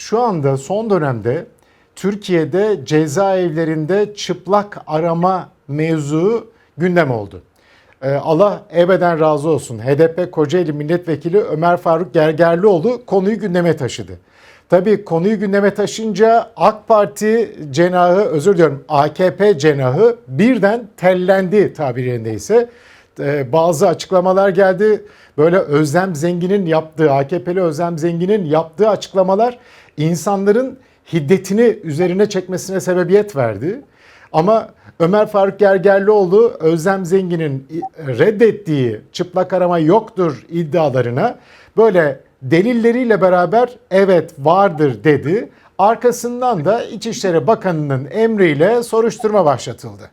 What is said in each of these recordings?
Şu anda son dönemde Türkiye'de cezaevlerinde çıplak arama mevzu gündem oldu. Ee, Allah ebeden razı olsun. HDP Kocaeli Milletvekili Ömer Faruk Gergerlioğlu konuyu gündeme taşıdı. Tabii konuyu gündeme taşınca AK Parti cenahı, özür diliyorum AKP cenahı birden tellendi tabirindeyse. Ee, bazı açıklamalar geldi. Böyle Özlem Zengin'in yaptığı, AKP'li Özlem Zengin'in yaptığı açıklamalar insanların hiddetini üzerine çekmesine sebebiyet verdi. Ama Ömer Faruk Gergerlioğlu Özlem Zengin'in reddettiği çıplak arama yoktur iddialarına böyle delilleriyle beraber evet vardır dedi. Arkasından da İçişleri Bakanı'nın emriyle soruşturma başlatıldı.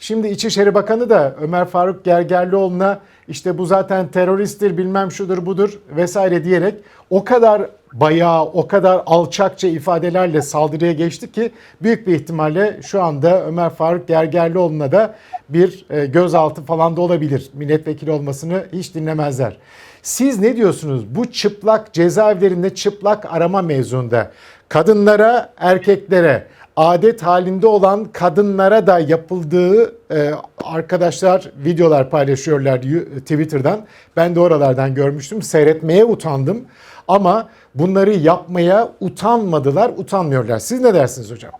Şimdi İçişleri Bakanı da Ömer Faruk Gergerlioğlu'na işte bu zaten teröristtir bilmem şudur budur vesaire diyerek o kadar bayağı o kadar alçakça ifadelerle saldırıya geçti ki büyük bir ihtimalle şu anda Ömer Faruk Gergerlioğlu'na da bir e, gözaltı falan da olabilir. Milletvekili olmasını hiç dinlemezler. Siz ne diyorsunuz bu çıplak cezaevlerinde çıplak arama mevzunda kadınlara erkeklere adet halinde olan kadınlara da yapıldığı e, arkadaşlar videolar paylaşıyorlar Twitter'dan. Ben de oralardan görmüştüm. Seyretmeye utandım. Ama bunları yapmaya utanmadılar, utanmıyorlar. Siz ne dersiniz hocam?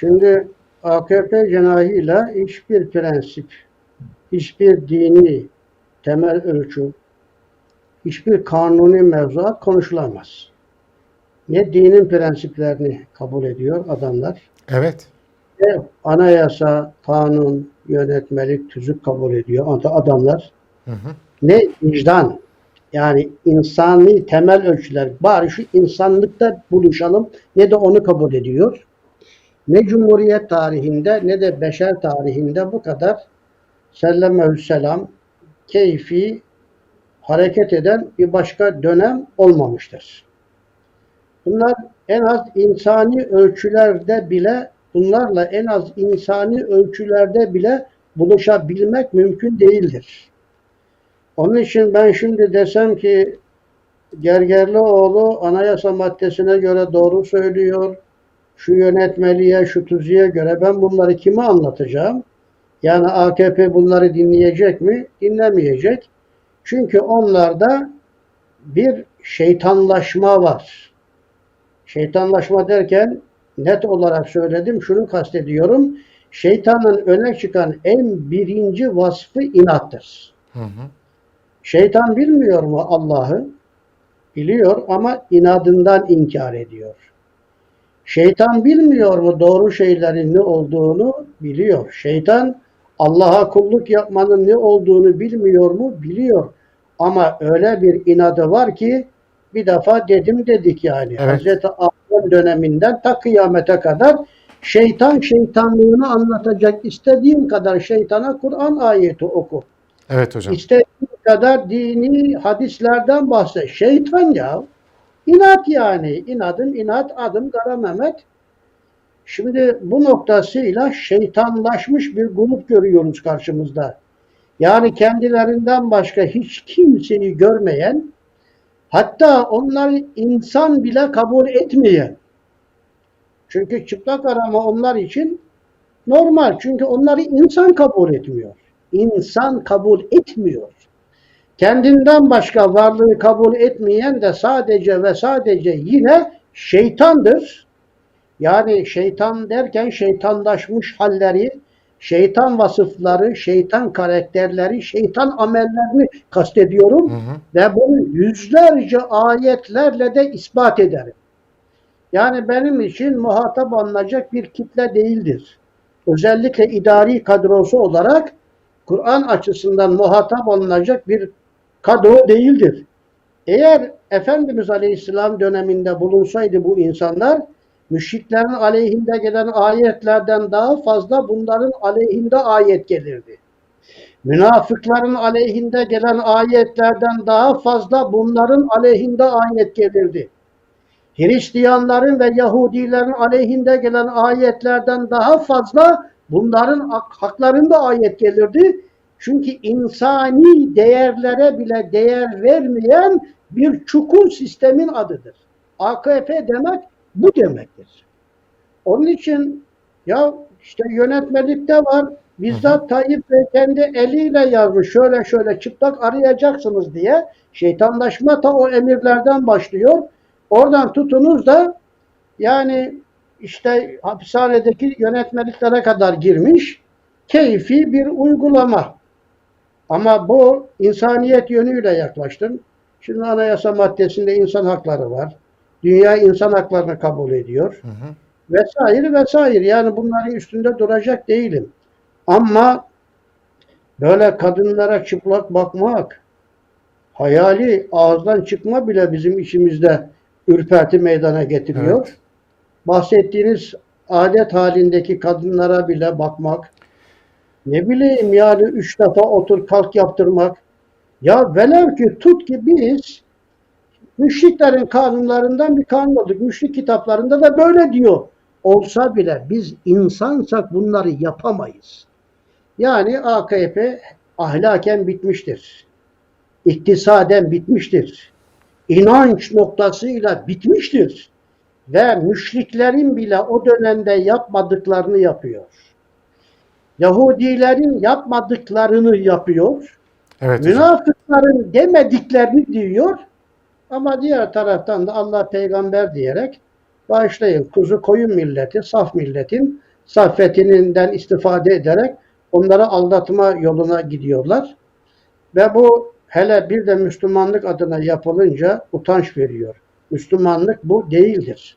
Şimdi AKP cenahıyla hiçbir prensip, hiçbir dini temel ölçü, hiçbir kanuni mevzuat konuşulamaz. Ne dinin prensiplerini kabul ediyor adamlar, Evet. ne anayasa, kanun, yönetmelik, tüzük kabul ediyor adamlar, Hı hı. ne vicdan, yani insani temel ölçüler, bari şu insanlıkta buluşalım, ne de onu kabul ediyor. Ne Cumhuriyet tarihinde ne de beşer tarihinde bu kadar sellemehü selam keyfi hareket eden bir başka dönem olmamıştır. Bunlar en az insani ölçülerde bile bunlarla en az insani ölçülerde bile buluşabilmek mümkün değildir. Onun için ben şimdi desem ki Gergerlioğlu anayasa maddesine göre doğru söylüyor. Şu yönetmeliğe, şu tüzüğe göre ben bunları kime anlatacağım? Yani AKP bunları dinleyecek mi? Dinlemeyecek. Çünkü onlarda bir şeytanlaşma var. Şeytanlaşma derken net olarak söyledim. Şunu kastediyorum. Şeytanın öne çıkan en birinci vasfı inattır. Hı hı. Şeytan bilmiyor mu Allah'ı? Biliyor ama inadından inkar ediyor. Şeytan bilmiyor mu doğru şeylerin ne olduğunu? Biliyor. Şeytan Allah'a kulluk yapmanın ne olduğunu bilmiyor mu? Biliyor. Ama öyle bir inadı var ki bir defa dedim dedik yani. Evet. Hazreti Adem döneminden ta kıyamete kadar şeytan şeytanlığını anlatacak istediğin kadar şeytana Kur'an ayeti oku. Evet hocam. İstediğin kadar dini hadislerden bahset. Şeytan ya. İnat yani. İnadın inat adım Kara Mehmet. Şimdi bu noktasıyla şeytanlaşmış bir grup görüyoruz karşımızda. Yani kendilerinden başka hiç kimseyi görmeyen, hatta onları insan bile kabul etmeyen. Çünkü çıplak arama onlar için normal. Çünkü onları insan kabul etmiyor. İnsan kabul etmiyor. Kendinden başka varlığı kabul etmeyen de sadece ve sadece yine şeytandır. Yani şeytan derken şeytanlaşmış halleri, şeytan vasıfları, şeytan karakterleri, şeytan amellerini kastediyorum. Hı hı. Ve bunu yüzlerce ayetlerle de ispat ederim. Yani benim için muhatap alınacak bir kitle değildir. Özellikle idari kadrosu olarak Kur'an açısından muhatap alınacak bir kadro değildir. Eğer Efendimiz Aleyhisselam döneminde bulunsaydı bu insanlar, müşriklerin aleyhinde gelen ayetlerden daha fazla bunların aleyhinde ayet gelirdi. Münafıkların aleyhinde gelen ayetlerden daha fazla bunların aleyhinde ayet gelirdi. Hristiyanların ve Yahudilerin aleyhinde gelen ayetlerden daha fazla bunların hak- haklarında ayet gelirdi. Çünkü insani değerlere bile değer vermeyen bir çukur sistemin adıdır. AKP demek bu demektir. Onun için ya işte yönetmelikte var. Bizzat Tayyip Bey kendi eliyle yazmış. Şöyle şöyle çıplak arayacaksınız diye. Şeytanlaşma ta o emirlerden başlıyor. Oradan tutunuz da yani işte hapishanedeki yönetmeliklere kadar girmiş. Keyfi bir uygulama. Ama bu insaniyet yönüyle yaklaştım. Şimdi anayasa maddesinde insan hakları var. Dünya insan haklarını kabul ediyor Hı hı. vesaire vesaire. Yani bunların üstünde duracak değilim. Ama böyle kadınlara çıplak bakmak, hayali ağızdan çıkma bile bizim işimizde ürperti meydana getiriyor. Evet. Bahsettiğiniz adet halindeki kadınlara bile bakmak, ne bileyim yani üç defa otur kalk yaptırmak. Ya velev ki tut ki biz müşriklerin kanunlarından bir kanun olduk. Müşrik kitaplarında da böyle diyor. Olsa bile biz insansak bunları yapamayız. Yani AKP ahlaken bitmiştir. İktisaden bitmiştir. İnanç noktasıyla bitmiştir. Ve müşriklerin bile o dönemde yapmadıklarını yapıyor. Yahudilerin yapmadıklarını yapıyor. Evet. Münafıkların demediklerini diyor. Ama diğer taraftan da Allah peygamber diyerek başlayın kuzu koyun milleti, saf milletin saffetinden istifade ederek onları aldatma yoluna gidiyorlar. Ve bu hele bir de Müslümanlık adına yapılınca utanç veriyor. Müslümanlık bu değildir.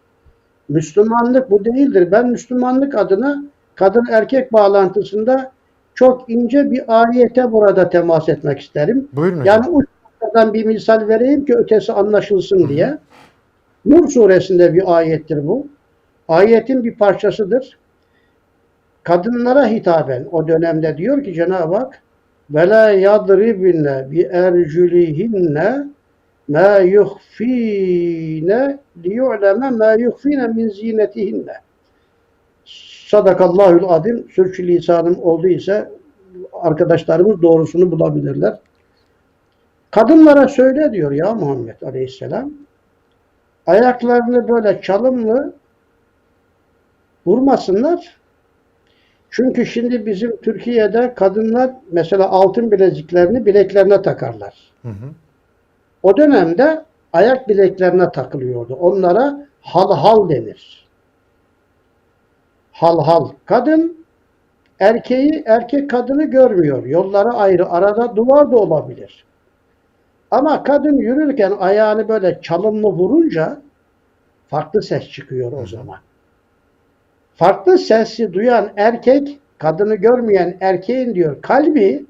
Müslümanlık bu değildir. Ben Müslümanlık adına kadın erkek bağlantısında çok ince bir ayete burada temas etmek isterim. Buyurun hocam. Yani uç Kur'an'dan bir misal vereyim ki ötesi anlaşılsın diye. Nur suresinde bir ayettir bu. Ayetin bir parçasıdır. Kadınlara hitaben o dönemde diyor ki Cenab-ı Hak ve la yadribinne bi erculihinne ma yuhfine liyu'leme ma yuhfine min zinetihinne. Sadakallahül adim, sürçülisanım olduysa arkadaşlarımız doğrusunu bulabilirler. Kadınlara söyle diyor ya Muhammed Aleyhisselam. Ayaklarını böyle çalımlı vurmasınlar. Çünkü şimdi bizim Türkiye'de kadınlar mesela altın bileziklerini bileklerine takarlar. Hı hı. O dönemde ayak bileklerine takılıyordu. Onlara hal hal denir. Hal hal. Kadın erkeği, erkek kadını görmüyor. Yolları ayrı. Arada duvar da olabilir. Ama kadın yürürken ayağını böyle çalımlı vurunca farklı ses çıkıyor o zaman. Farklı sesi duyan erkek, kadını görmeyen erkeğin diyor kalbi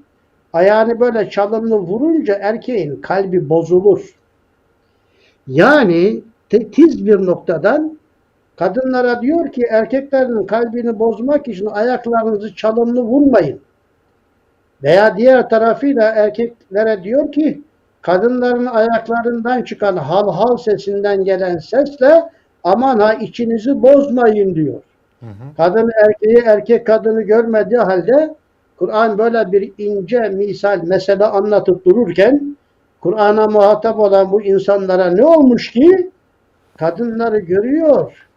ayağını böyle çalımlı vurunca erkeğin kalbi bozulur. Yani tiz bir noktadan kadınlara diyor ki erkeklerin kalbini bozmak için ayaklarınızı çalımlı vurmayın. Veya diğer tarafıyla erkeklere diyor ki kadınların ayaklarından çıkan hal hal sesinden gelen sesle aman ha içinizi bozmayın diyor. Hı hı. Kadın erkeği erkek kadını görmediği halde Kur'an böyle bir ince misal mesele anlatıp dururken Kur'an'a muhatap olan bu insanlara ne olmuş ki? Kadınları görüyor.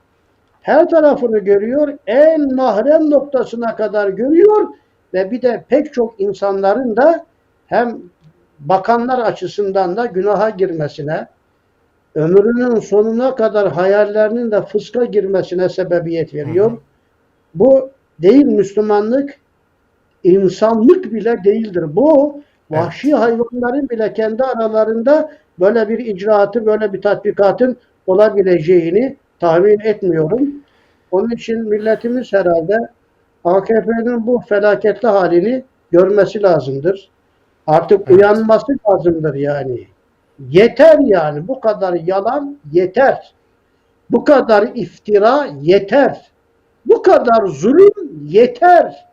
Her tarafını görüyor. En mahrem noktasına kadar görüyor. Ve bir de pek çok insanların da hem bakanlar açısından da günaha girmesine, ömrünün sonuna kadar hayallerinin de fıska girmesine sebebiyet veriyor. Hı hı. Bu değil Müslümanlık, insanlık bile değildir. Bu vahşi hayvanların bile kendi aralarında böyle bir icraatı, böyle bir tatbikatın olabileceğini tahmin etmiyorum. Onun için milletimiz herhalde AKP'nin bu felaketli halini görmesi lazımdır. Artık Evet. uyanması lazımdır yani. Yeter yani. Bu kadar yalan yeter. Bu kadar iftira yeter. Bu kadar zulüm yeter.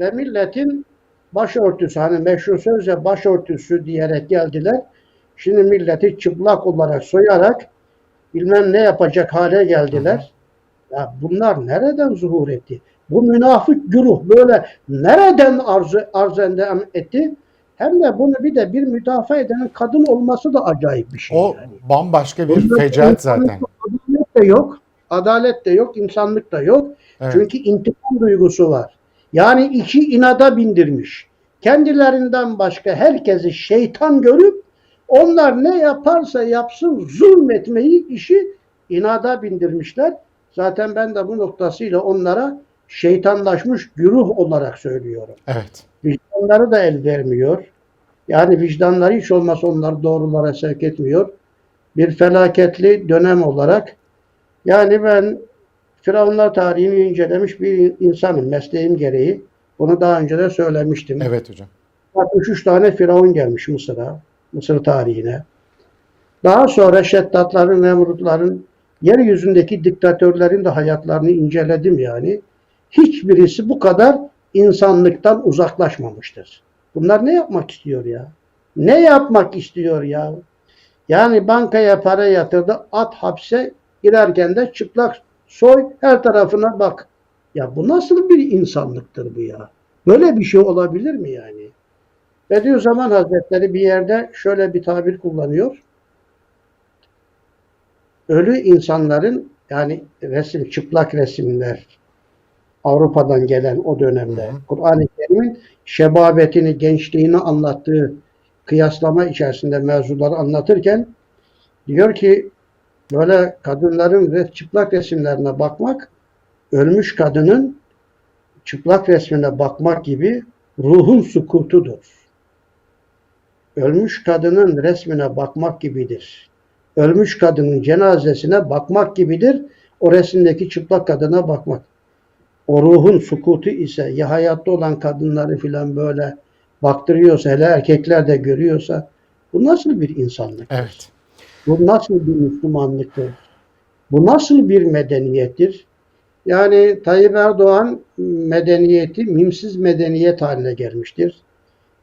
Ve milletin başörtüsü hani meşhur sözle başörtüsü diyerek geldiler. Şimdi milleti çıplak olarak soyarak bilmem ne yapacak hale geldiler. Ya bunlar nereden zuhur etti? Bu münafık güruh böyle nereden arz, arz endam etti? Hem de bunu bir de bir müdafaa edenin kadın olması da acayip bir şey. O yani. bambaşka bir Bunlar fecaat zaten. de yok. Adalet de yok, insanlık da yok. Evet. Çünkü intikam duygusu var. Yani iki inada bindirmiş. Kendilerinden başka herkesi şeytan görüp onlar ne yaparsa yapsın zulmetmeyi işi inada bindirmişler. Zaten ben de bu noktasıyla onlara şeytanlaşmış güruh olarak söylüyorum. Evet. Vicdanları da el vermiyor. Yani vicdanları hiç olmazsa onları doğrulara sevk etmiyor. Bir felaketli dönem olarak yani ben Firavunlar tarihini incelemiş bir insanım mesleğim gereği. Bunu daha önce de söylemiştim. Evet hocam. 63 tane Firavun gelmiş Mısır'a, Mısır tarihine. Daha sonra Şeddatların, Nemrutların, yeryüzündeki diktatörlerin de hayatlarını inceledim yani. Hiçbirisi bu kadar insanlıktan uzaklaşmamıştır. Bunlar ne yapmak istiyor ya? Ne yapmak istiyor ya? Yani bankaya para yatırdı, at hapse girerken de çıplak soy her tarafına bak. Ya bu nasıl bir insanlıktır bu ya? Böyle bir şey olabilir mi yani? Bediüzzaman Hazretleri bir yerde şöyle bir tabir kullanıyor. Ölü insanların yani resim, çıplak resimler Avrupa'dan gelen o dönemde. Kur'an-ı Kerim'in şebabetini, gençliğini anlattığı kıyaslama içerisinde mevzuları anlatırken diyor ki böyle kadınların ve çıplak resimlerine bakmak ölmüş kadının çıplak resmine bakmak gibi ruhun sukutudur. Ölmüş kadının resmine bakmak gibidir. Ölmüş kadının cenazesine bakmak gibidir. O resimdeki çıplak kadına bakmak. O ruhun sukutu ise ya hayatta olan kadınları filan böyle baktırıyorsa, hele erkekler de görüyorsa bu nasıl bir insanlık? Evet. Bu nasıl bir Müslümanlıktır? Bu nasıl bir medeniyettir? Yani Tayyip Erdoğan medeniyeti mimsiz medeniyet haline gelmiştir.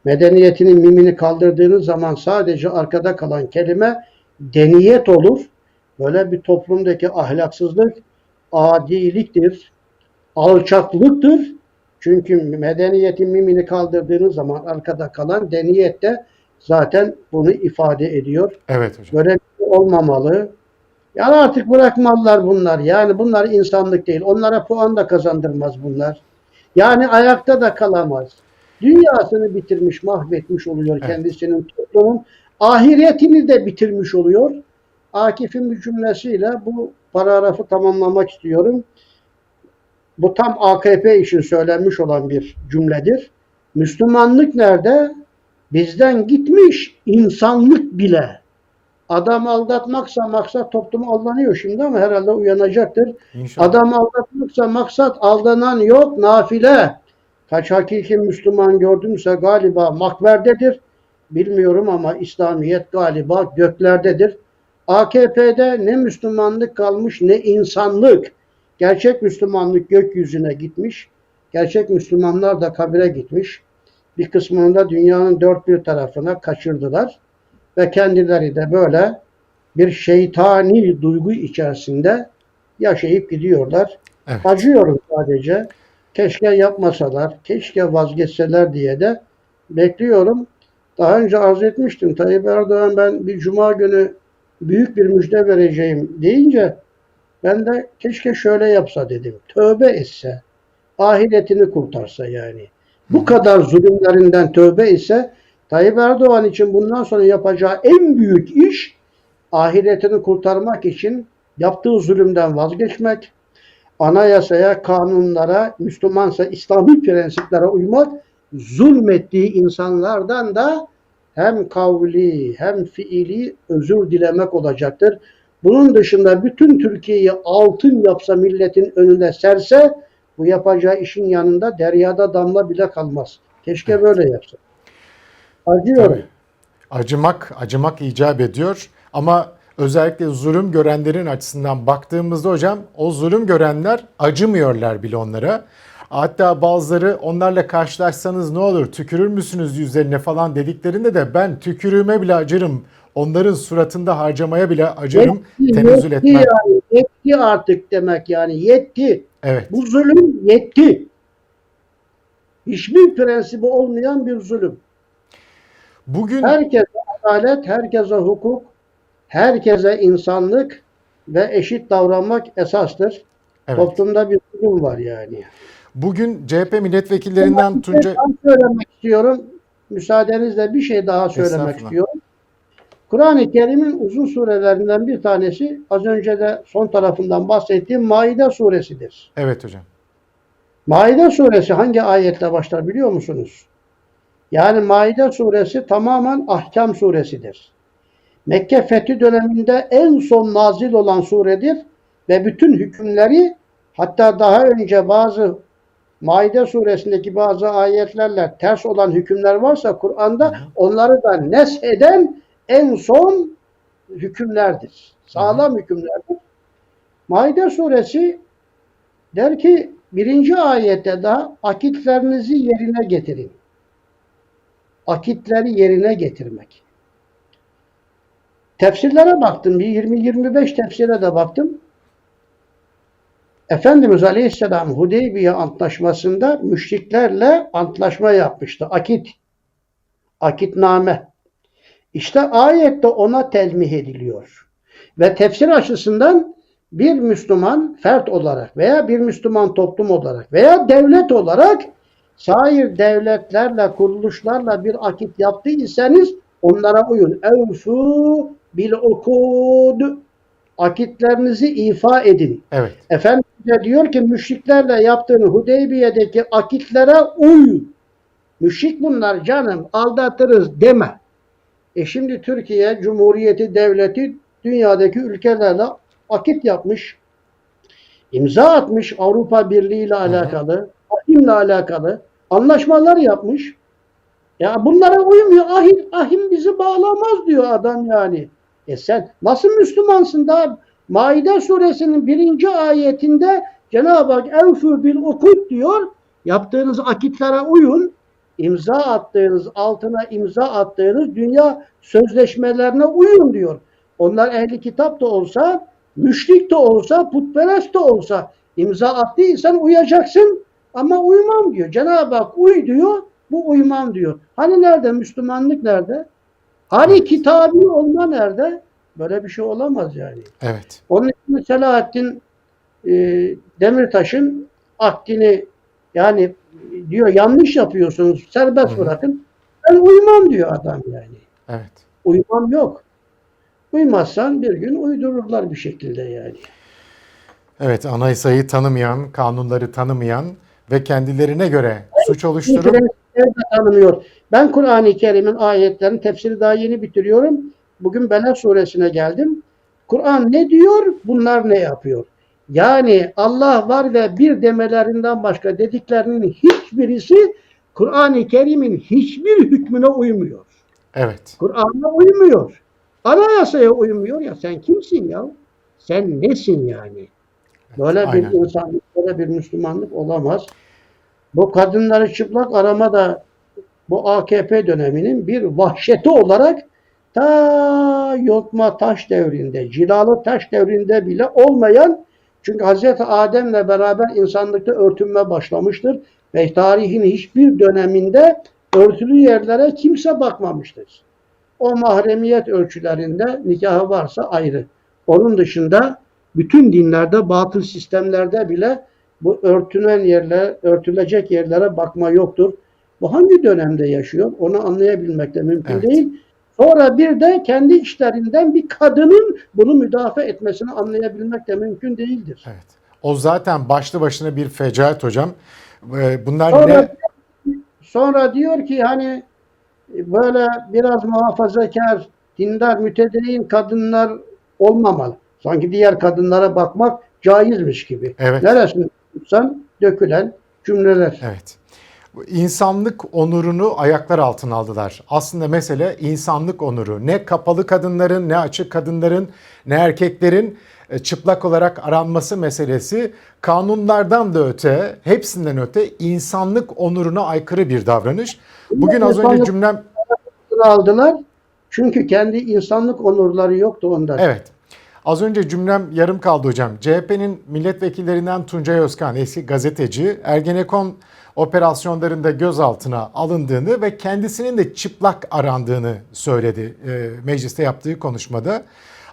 Medeniyetinin mimini kaldırdığınız zaman sadece arkada kalan kelime deniyet olur. Böyle bir toplumdaki ahlaksızlık adiliktir, alçaklıktır. Çünkü medeniyetin mimini kaldırdığınız zaman arkada kalan deniyet de zaten bunu ifade ediyor. Evet hocam. Böyle şey olmamalı. Yani artık bırakmalılar bunlar. Yani bunlar insanlık değil. Onlara puan da kazandırmaz bunlar. Yani ayakta da kalamaz. Dünyasını bitirmiş, mahvetmiş oluyor Evet. kendisinin toplumun. Ahiretini de bitirmiş oluyor. Akif'in bir cümlesiyle bu paragrafı tamamlamak istiyorum. Bu tam AKP için söylenmiş olan bir cümledir. Müslümanlık nerede? Bizden gitmiş insanlık bile. Adam aldatmaksa maksat toplum aldanıyor şimdi ama herhalde uyanacaktır. İnşallah. Adam aldatmaksa maksat aldanan yok nafile. Kaç hakiki Müslüman gördümse galiba makberdedir. Bilmiyorum ama İslamiyet galiba göklerdedir. AKP'de ne Müslümanlık kalmış ne insanlık. Gerçek Müslümanlık gökyüzüne gitmiş. Gerçek Müslümanlar da kabire gitmiş. Bir kısmını da dünyanın dört bir tarafına kaçırdılar. Ve kendileri de böyle bir şeytani duygu içerisinde yaşayıp gidiyorlar. Evet. Acıyorum sadece. Keşke yapmasalar, keşke vazgeçseler diye de bekliyorum. Daha önce arz etmiştim. Tayyip Erdoğan ben bir cuma günü büyük bir müjde vereceğim deyince ben de keşke şöyle yapsa dedim. Tövbe etse, ahiretini kurtarsa yani. Bu kadar zulümlerinden tövbe etse Tayyip Erdoğan için bundan sonra yapacağı en büyük iş ahiretini kurtarmak için yaptığı zulümden vazgeçmek, anayasaya, kanunlara, Müslümansa İslami prensiplere uymak, zulmettiği insanlardan da hem kavli hem fiili özür dilemek olacaktır. Bunun dışında bütün Türkiye'yi altın yapsa milletin önüne serse bu yapacağı işin yanında deryada damla bile kalmaz. Keşke böyle yapsa. Acıyorum. Tabii. Acımak, acımak icap ediyor ama özellikle zulüm görenlerin açısından baktığımızda hocam o zulüm görenler acımıyorlar bile onlara. Hatta bazıları onlarla karşılaşsanız ne olur tükürür müsünüz yüzlerine falan dediklerinde de ben tükürüğüme bile acırım. Onların suratında harcamaya bile acırım. Yetti, Tenezzül yetti etmem. yani. Yetti artık demek yani. Yetti. Evet. Bu zulüm yetti. Hiçbir prensibi olmayan bir zulüm. Bugün Herkese adalet, herkese hukuk, herkese insanlık ve eşit davranmak esastır. Evet. Toplumda bir durum var yani. Bugün CHP milletvekillerinden Bir Tunca şey daha söylemek istiyorum. Müsaadenizle bir şey daha söylemek istiyorum. Kur'an-ı Kerim'in uzun surelerinden bir tanesi az önce de son tarafından bahsettiğim Maide suresidir. Evet hocam. Maide suresi hangi ayetle başlar biliyor musunuz? Yani Maide suresi tamamen ahkam suresidir. Mekke fethi döneminde en son nazil olan suredir ve bütün hükümleri hatta daha önce bazı Maide suresindeki bazı ayetlerle ters olan hükümler varsa Kur'an'da onları da nesheden en son hükümlerdir. Sağlam hükümlerdir. Maide suresi der ki birinci ayette daha akitlerinizi yerine getirin. Akitleri yerine getirmek. Tefsirlere baktım. Bir 20-25 tefsire de baktım. Efendimiz Aleyhisselam Hudeybiye antlaşmasında müşriklerle antlaşma yapmıştı. Akit. Akitname. İşte ayette ona telmih ediliyor. Ve tefsir açısından bir Müslüman fert olarak veya bir Müslüman toplum olarak veya devlet olarak sair devletlerle, kuruluşlarla bir akit yaptıysanız onlara uyun. Evfu bil ukud. Akitlerinizi ifa edin. Evet. Efendimiz diyor ki müşriklerle yaptığın Hudeybiye'deki akitlere uy. Müşrik bunlar canım aldatırız deme. E şimdi Türkiye Cumhuriyeti Devleti dünyadaki ülkelerle akit yapmış. imza atmış Avrupa Birliği ile alakalı, ahimle alakalı anlaşmalar yapmış. Ya bunlara uymuyor. Ahim, ahim bizi bağlamaz diyor adam yani. E sen nasıl Müslümansın da Maide suresinin birinci ayetinde Cenab-ı Hak evfü bil ukut diyor. Yaptığınız akitlere uyun. İmza attığınız, altına imza attığınız dünya sözleşmelerine uyun diyor. Onlar ehli kitap da olsa, müşrik de olsa, putperest de olsa imza attıysan uyacaksın ama uymam diyor. Cenab-ı Hak uy diyor, bu uymam diyor. Hani nerede? Müslümanlık nerede? Hani kitabi olma nerede? Böyle bir şey olamaz yani. Evet. Onun için Selahattin e, Demirtaş'ın akdini yani diyor yanlış yapıyorsunuz serbest Hı bırakın. Ben uymam diyor adam yani. Evet. Uymam yok. Uymazsan bir gün uydururlar bir şekilde yani. Evet, anayasayı tanımayan, kanunları tanımayan ve kendilerine göre suç Bu oluşturup tanımıyor. Ben Kur'an-ı Kerim'in ayetlerini tefsiri daha yeni bitiriyorum. Bugün Beled suresine geldim. Kur'an ne diyor? Bunlar ne yapıyor? Yani Allah var ve bir demelerinden başka dediklerinin hiçbirisi Kur'an-ı Kerim'in hiçbir hükmüne uymuyor. evet. Kur'an'a uymuyor. Anayasaya uymuyor ya sen kimsin ya? Sen nesin yani? Böyle bir aynen. insanlık, böyle bir Müslümanlık olamaz. Bu kadınları çıplak arama da bu AKP döneminin bir vahşeti olarak ta yotma taş devrinde, cilalı taş devrinde bile olmayan çünkü Hazreti Adem'le beraber insanlıkta örtünme başlamıştır ve tarihin hiçbir döneminde örtülü yerlere kimse bakmamıştır. O mahremiyet ölçülerinde nikahı varsa ayrı. Onun dışında bütün dinlerde, batıl sistemlerde bile bu örtünen yerler, örtülecek yerlere bakma yoktur. Bu hangi dönemde yaşıyor? Onu anlayabilmek de mümkün Evet. değil. Sonra bir de kendi işlerinden bir kadının bunu müdafaa etmesini anlayabilmek de mümkün değildir. Evet. O zaten başlı başına bir fecaat hocam. Ee, Bunlar Sonra, ne? sonra diyor ki hani böyle biraz muhafazakar, dindar, mütedeyyin kadınlar olmamalı. Sanki diğer kadınlara bakmak caizmiş gibi. Evet. Neresini tutsan dökülen cümleler. Evet. İnsanlık onurunu ayaklar altına aldılar. Aslında mesele insanlık onuru. Ne kapalı kadınların, ne açık kadınların, ne erkeklerin e, çıplak olarak aranması meselesi kanunlardan da öte, hepsinden öte insanlık onuruna aykırı bir davranış. Bugün az önce cümlem aldılar. Çünkü kendi insanlık onurları yoktu ondan. Evet. Az önce cümlem yarım kaldı hocam. CHP'nin milletvekillerinden Tuncay Özkan, eski gazeteci, Ergenekon operasyonlarında gözaltına alındığını ve kendisinin de çıplak arandığını söyledi e, mecliste yaptığı konuşmada.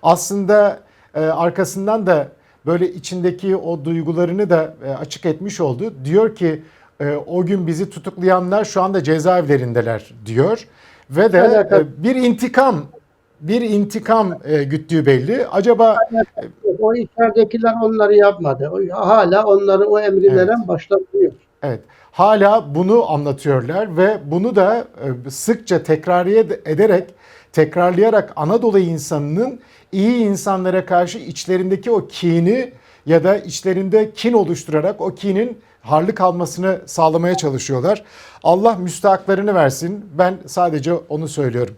Aslında e, arkasından da böyle içindeki o duygularını da e, açık etmiş oldu. Diyor ki e, o gün bizi tutuklayanlar şu anda cezaevlerindeler diyor ve de Evet, evet. e, bir intikam bir intikam e, güttüğü belli. Acaba O içeridekiler onları yapmadı. Hala onları o emri veren başlatıyor. Evet. Hala bunu anlatıyorlar ve bunu da e, sıkça tekrar ederek, tekrarlayarak Anadolu insanının iyi insanlara karşı içlerindeki o kini ya da içlerinde kin oluşturarak o kinin harlı kalmasını sağlamaya çalışıyorlar. Allah müstahaklarını versin. Ben sadece onu söylüyorum.